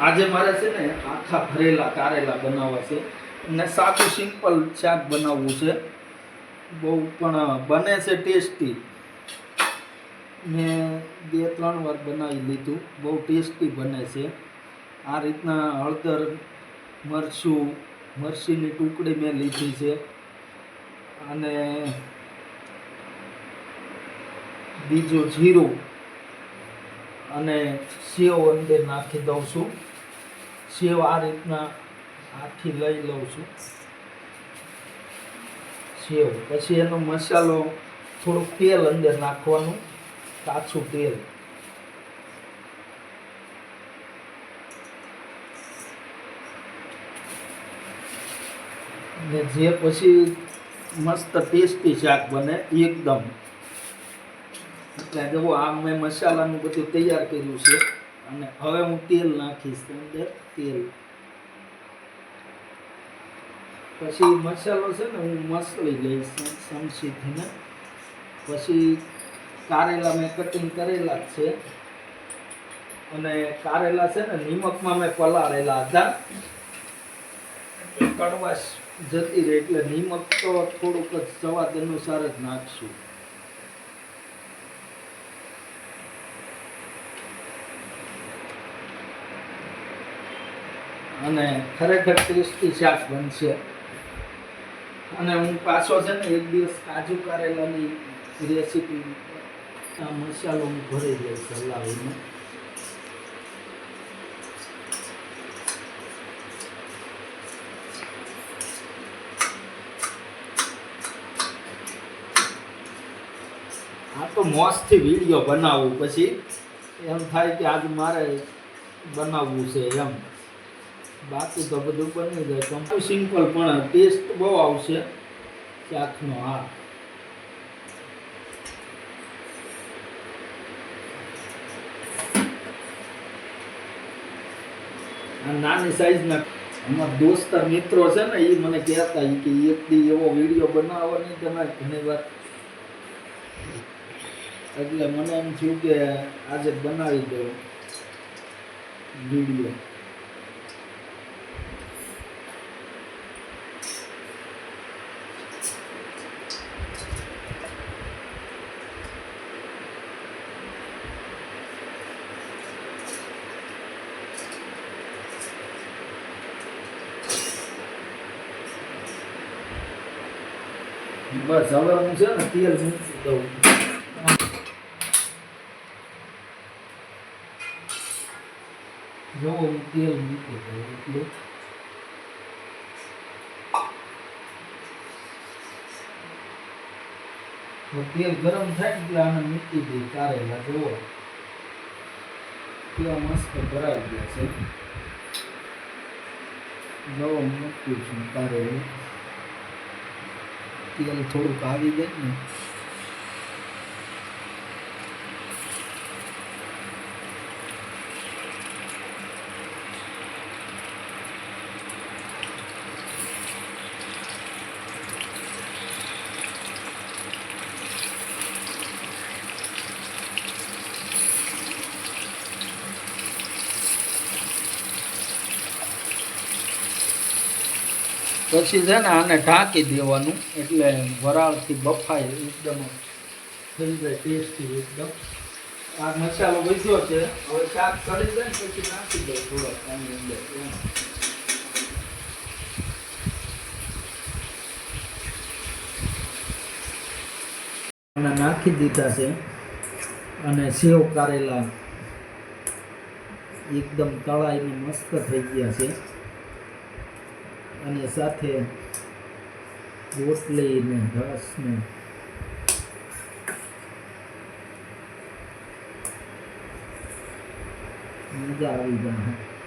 આજે મારે છે ને આખા ભરેલા, કારેલા બનાવવા છે. અને સાદું, સિમ્પલ શાક બનાવવું છે. બહુ પણ બને છે ટેસ્ટી. મેં બે, ત્રણ વાર બનાવી લીધું. બહુ ટેસ્ટી બને છે. આ રીતના હળદર, મરચું, મરચીની ટુકડી મેં લીધી છે. અને બીજો જીરું. અને સેવ અંદર નાખી દઉં છું. સેવ આ રીતના આખી લઈ લઉં છું. સેવ. પછી એનો મસાલો થોડુંક તેલ અંદર નાખવાનું, કાચું તેલ. ને જે પછી મસ્ત ટેસ્ટી શાક બને, એકદમ. એટલે જુઓ, આ મેં મસાલાનું બધું તૈયાર કર્યું છે. અને હવે હું તેલ નાખીશ અંદર, તેલ. પછી મસાલો છે ને, હું મસળી લઈશ સમસીથીને. પછી કારેલા મેં કટિંગ કરેલા જ છે. અને કારેલા છે ને, નિમકમાં મેં પલાળેલા હતા. કડવાશ જતી રહે એટલે નિમક તો થોડુંક જ, સ્વાદ અનુસાર જ નાખશું. અને ખરેખર ટેસ્ટી શાક બનશે. અને હું પાછો છે ને એક દિવસ કાજુ કારેલાની રેસીપી આ મસાલો હું ભરી દઈશ હલાવીને. આ તો મોસ્ટથી વીડિયો બનાવવું પછી. એમ થાય કે આજ મારે બનાવવું છે એમ. બાકી તો બધું બની જાય. સિમ્પલ પણ ટેસ્ટ બહુ આવશે શાકનો હા નાની સાઈઝના અમારા દોસ્તર મિત્રો છે ને એ મને કહેતા કે એક દી એવો વીડિયો બનાવો નહીં તમે ઘણી વાર. એટલે મને એમ થયું કે આજે બનાવી દઉં વીડિયો બસ હવે હું છે ને, તેલ મૂકી તેલ મૂકી તેલ ગરમ થાય એટલે આને મૂકી દે કારેલા જુઓ. કેવા મસ્ત ભરાઈ ગયા છે. જો મૂક્યું છું કારેલું તેલ થોડુંક આવી જાય ને પછી છે ને આને ઢાંકી દેવાનું, એટલે વરાળથી બફાય એકદમ થઈ જાય ટેસ્ટી એકદમ. આ મસાલો વધ્યો છે. હવે શાક કરી દે પછી નાખી દે થોડો પાણી અંદર. અને નાખી દીધા છે અને સેવ કારેલા એકદમ તળાઈને મસ્ત થઈ ગયા છે. અને સાથે રોટલી લઈને રસ ને મજા આવી જાય.